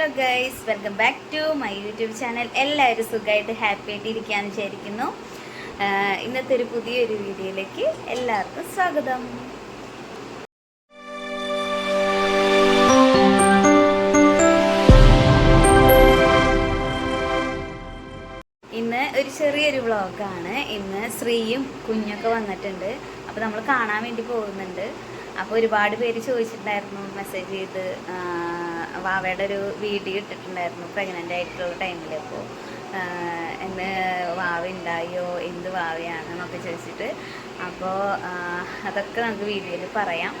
Hello guys welcome back to my YouTube channel എല്ലാവരും സുഖമായിട്ട് happy ആയിട്ട് ഇരിക്കാന്ന് വിചാരിക്കുന്നു ഇന്നത്തെ ഒരു പുതിയൊരു വീഡിയോയിലേക്ക് എല്ലാവർക്കും സ്വാഗതം. ഇന്ന് ഒരു ചെറിയൊരു വ്ളോഗാണ് ഇന്ന് ശ്രീയും കുഞ്ഞൊക്കെ വന്നിട്ടുണ്ട്. അപ്പോൾ നമ്മൾ കാണാൻ വേണ്ടി പോകുന്നുണ്ട്. അപ്പോൾ ഒരുപാട് പേര് ചോദിച്ചിട്ടുണ്ടായിരുന്നു മെസ്സേജ് ചെയ്ത് വാവയുടെ ഒരു വീഡിയോ ഇട്ടിട്ടുണ്ടായിരുന്നു പ്രഗ്നന്റ് ആയിട്ടുള്ള ടൈമിൽ അപ്പോൾ എന്ന് വാവ ഉണ്ടായോ എന്ത് വാവയാണ് എന്നൊക്കെ ചോദിച്ചിട്ട്. അപ്പോൾ അതൊക്കെ നമുക്ക് വീഡിയോയിൽ പറയാം.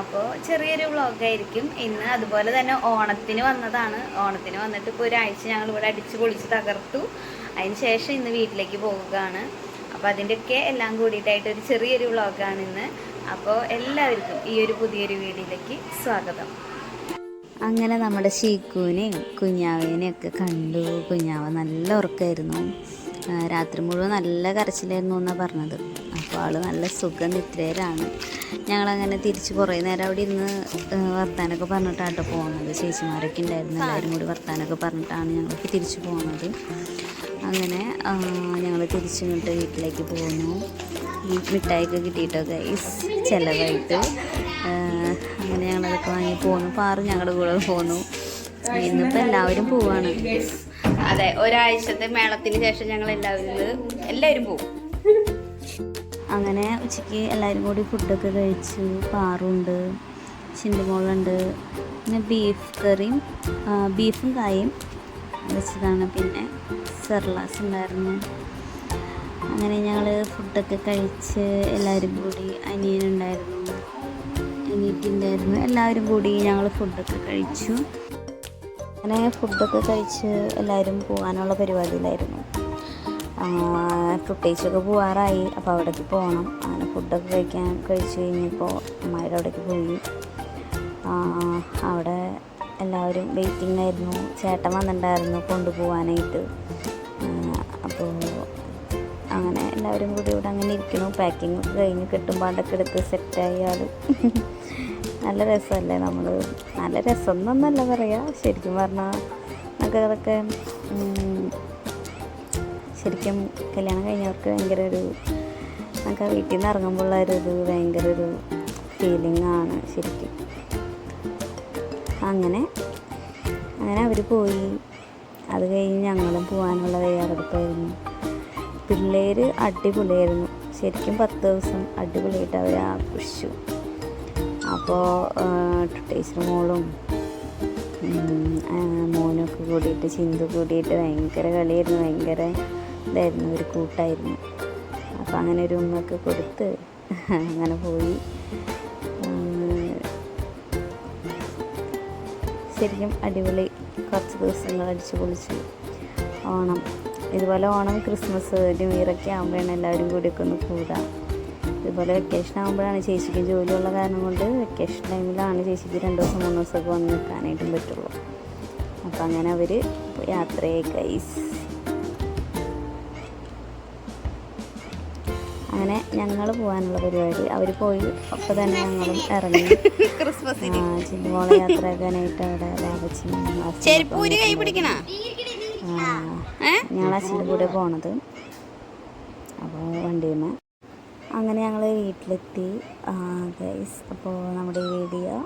അപ്പോൾ ചെറിയൊരു വ്ളോഗായിരിക്കും ഇന്ന് അതുപോലെ തന്നെ ഓണത്തിന് വന്നതാണ്. ഓണത്തിന് വന്നിട്ട് ഇപ്പോൾ ഒരാഴ്ച ഞങ്ങൾ ഇവിടെ അടിച്ച് പൊളിച്ച് തകർത്തു. അതിന് ശേഷം ഇന്ന് വീട്ടിലേക്ക് പോവുകയാണ്. അപ്പോൾ അതിന്റെയൊക്കെ എല്ലാം കൂടിയിട്ടായിട്ട് ഒരു ചെറിയൊരു വ്ളോഗാണ് ഇന്ന്. അപ്പോൾ എല്ലാവർക്കും ഈ ഒരു പുതിയൊരു വീഡിയോയിലേക്ക് സ്വാഗതം. അങ്ങനെ നമ്മുടെ ശീക്കുവിനെയും കുഞ്ഞാവേനെയും ഒക്കെ കണ്ടു. കുഞ്ഞാവ നല്ല ഉറക്കമായിരുന്നു രാത്രി മുഴുവൻ നല്ല കരച്ചിലായിരുന്നു എന്നാണ് പറഞ്ഞത്. അപ്പോൾ ആൾ നല്ല സുഖം നിദ്രയിലാണ്. ഞങ്ങളങ്ങനെ തിരിച്ച് കുറേ നേരം അവിടെ ഇരുന്ന് വർത്താനൊക്കെ പറഞ്ഞിട്ടാട്ടോ പോകുന്നത് ചേച്ചിമാരൊക്കെ ഉണ്ടായിരുന്നു. എല്ലാവരും കൂടി വർത്താനൊക്കെ പറഞ്ഞിട്ടാണ് ഞങ്ങൾക്ക് തിരിച്ചു പോകുന്നത് അങ്ങനെ ഞങ്ങൾ തിരിച്ചിങ്ങോട്ട് വീട്ടിലേക്ക് പോന്നു ഈ മിഠായിയൊക്കെ കിട്ടിയിട്ടോ ഗൈസ് ചിലവായിട്ട്. അങ്ങനെ ഞങ്ങളതൊക്കെ വാങ്ങി പോന്നു. പാറു ഞങ്ങളുടെ കൂടെ പോന്നു. ഇന്നിപ്പോൾ എല്ലാവരും പോവാണ്. അതെ ഒരാഴ്ചത്തെ മേളത്തിന് ശേഷം ഞങ്ങൾ എല്ലാവരും എല്ലാവരും പോകും അങ്ങനെ ഉച്ചയ്ക്ക് എല്ലാവരും കൂടി ഫുഡൊക്കെ കഴിച്ചു. പാറുണ്ട് ചിണ്ടുമോളുണ്ട് പിന്നെ ബീഫ് കറിയും ബീഫും കായും വെച്ചതാണ്. പിന്നെ സെർലാസ് ഉണ്ടായിരുന്നു. അങ്ങനെ ഞങ്ങൾ ഫുഡൊക്കെ കഴിച്ച് എല്ലാവരും കൂടി അനിയനുണ്ടായിരുന്നു അനിയത്തിണ്ടായിരുന്നു എല്ലാവരും കൂടി ഞങ്ങൾ ഫുഡൊക്കെ കഴിച്ചു. അങ്ങനെ ഫുഡൊക്കെ കഴിച്ച് എല്ലാവരും പോകാനുള്ള പരിപാടിയിലായിരുന്നു. ഫുട്ടേജൊക്കെ പോകാറായി അപ്പോൾ അവിടേക്ക് പോകണം അങ്ങനെ ഫുഡൊക്കെ കഴിക്കാൻ കഴിച്ച് കഴിഞ്ഞപ്പോൾ അമ്മയുടെ അവിടേക്ക് പോയി. അവിടെ എല്ലാവരും വെയിറ്റിംഗ് ആയിരുന്നു. ചേട്ടൻ വന്നിട്ടുണ്ടായിരുന്നു കൊണ്ടുപോകാനായിട്ട് അപ്പോൾ അങ്ങനെ എല്ലാവരും കൂടി ഇവിടെ അങ്ങനെ ഇരിക്കുന്നു. പാക്കിംഗ് ഒക്കെ കഴിഞ്ഞ് കെട്ടുമ്പാണ്ടൊക്കെ എടുത്ത് സെറ്റായി ആൾ നല്ല രസമല്ലേ നമ്മൾ നല്ല രസം എന്നൊന്നല്ല പറയുക ശരിക്കും പറഞ്ഞാൽ നമുക്ക് അതൊക്കെ ശരിക്കും കല്യാണം കഴിഞ്ഞവർക്ക് ഭയങ്കര ഒരു നമുക്ക് ആ വീട്ടിൽ നിന്ന് ഇറങ്ങുമ്പോഴുള്ള ഒരു ഭയങ്കര ഒരു ഫീലിംഗ് ആണ് ശരിക്കും. അങ്ങനെ അങ്ങനെ അവർ പോയി. അത് കഴിഞ്ഞ് ഞങ്ങളും പോകാനുള്ള തയ്യാറെടുപ്പായിരുന്നു. പിള്ളേർ അടിപൊളിയായിരുന്നു. ശരിക്കും പത്ത് ദിവസം അടിപൊളിയായിട്ട് അവർ ആഘോഷിച്ചു. അപ്പോൾ ടീച്ചർ മോളും മോനൊക്കെ കൂടിയിട്ട് ചിന്തു കൂടിയിട്ട് ഭയങ്കര കളിയായിരുന്നു. ഭയങ്കര ഇതായിരുന്നു. ഒരു കൂട്ടായിരുന്നു. അപ്പോൾ അങ്ങനെ ഒരു ഉമ്മൊക്കെ കൊടുത്ത് അങ്ങനെ പോയി. ശരിക്കും അടിപൊളി കുറച്ച് ദിവസങ്ങൾ അടിച്ചു പൊളിച്ചു. ഓണം. ഇതുപോലെ ഓണം ക്രിസ്മസ് ന്യൂ ഇയർ ഒക്കെ ആകുമ്പോഴാണ് എല്ലാവരും കൂടിയൊക്കെ ഒന്ന് കൂടാം ഇതുപോലെ വെക്കേഷൻ ആകുമ്പോഴാണ് ചേച്ചിക്ക് ജോലിയുള്ള കാരണം കൊണ്ട് വെക്കേഷൻ ടൈമിലാണ് ചേച്ചിക്ക് രണ്ട് ദിവസം മൂന്ന് ദിവസമൊക്കെ വന്ന് നിൽക്കാനായിട്ടും പറ്റുള്ളൂ. അപ്പോൾ അങ്ങനെ അവർ യാത്രയായി കൈസ് അങ്ങനെ ഞങ്ങൾ പോകാനുള്ള പരിപാടി. അവർ പോയി അപ്പോൾ തന്നെ ഞങ്ങളും ഇറങ്ങി. ക്രിസ്മസ് ചിന്തമോള യാത്രയാക്കാനായിട്ട് അവിടെ ലാഭച്ചി ചെരുപ്പൂര് കൈ പിടിക്കണ? ഞങ്ങൾ അച്ഛന്റെ കൂടെ പോണത്. അപ്പോൾ വണ്ടിയിൽ നിന്ന് അങ്ങനെ ഞങ്ങൾ വീട്ടിലെത്തി. ഗൈസ് അപ്പോൾ നമ്മുടെ ഈ വീഡിയോ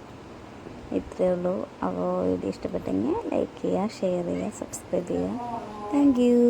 ഇത്രയേ ഉള്ളൂ. അപ്പോൾ വീഡിയോ ഇഷ്ടപ്പെട്ടെങ്കിൽ ലൈക്ക് ചെയ്യുക ഷെയർ ചെയ്യുക സബ്സ്ക്രൈബ് ചെയ്യുക. Thank you